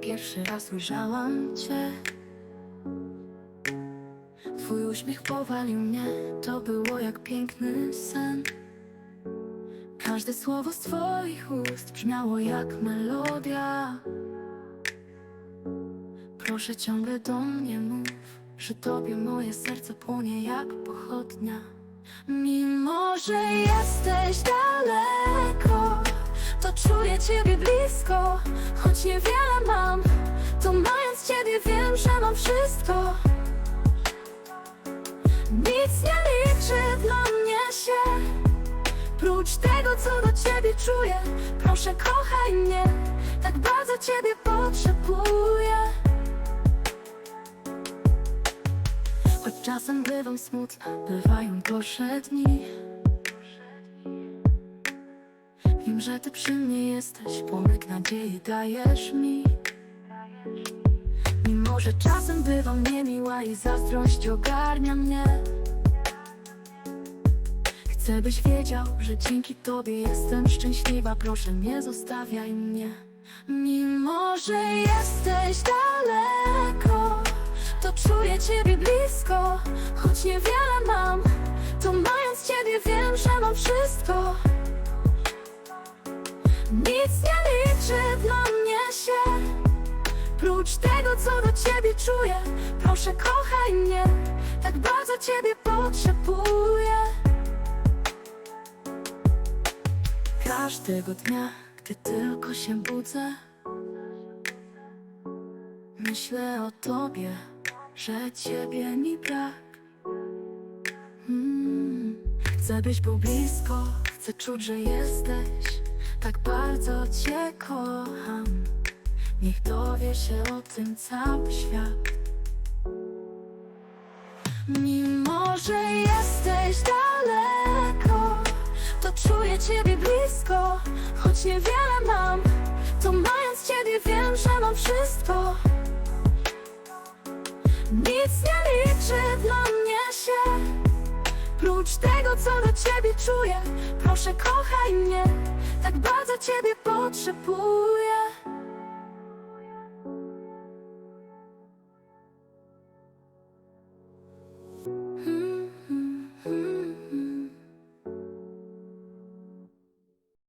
pierwszy raz ujrzałam Cię. Twój uśmiech powalił mnie, to było jak piękny sen. Każde słowo z Twoich ust brzmiało jak melodia. Proszę ciągle do mnie mów, że Tobie moje serce płonie jak pochodnia. Mimo, że jesteś daleko, to czuję Ciebie blisko. Choć niewiele mam, to mając Ciebie wiem, że mam wszystko. Nic nie liczy dla mnie się. Prócz tego, co do Ciebie czuję. Proszę kochaj mnie, tak bardzo Ciebie potrzebuję. Choć czasem bywam smutna, bywają gorsze dni Że Ty przy mnie jesteś, pomyk nadziei dajesz mi. Mimo, że czasem bywam niemiła i zazdrość ogarnia mnie. Chcę byś wiedział, że dzięki Tobie jestem szczęśliwa. Proszę nie zostawiaj mnie. Mimo, że jesteś daleko To czuję Ciebie blisko. Choć niewiele mam To mając Ciebie wiem, że mam wszystko Nic nie liczy dla mnie się. Prócz tego, co do Ciebie czuję. Proszę kochaj mnie. Tak bardzo Ciebie potrzebuję. Każdego dnia, gdy tylko się budzę Myślę o Tobie, że Ciebie mi brak. Mm. Chcę byś był blisko, chcę czuć, że jesteś Tak bardzo Cię kocham. Niech dowie się o tym cały świat. Mimo, że jesteś daleko To czuję Ciebie blisko. Choć niewiele mam To mając Ciebie wiem, że mam wszystko. Nic nie co do Ciebie czuję. Proszę kochaj mnie Tak bardzo Ciebie potrzebuję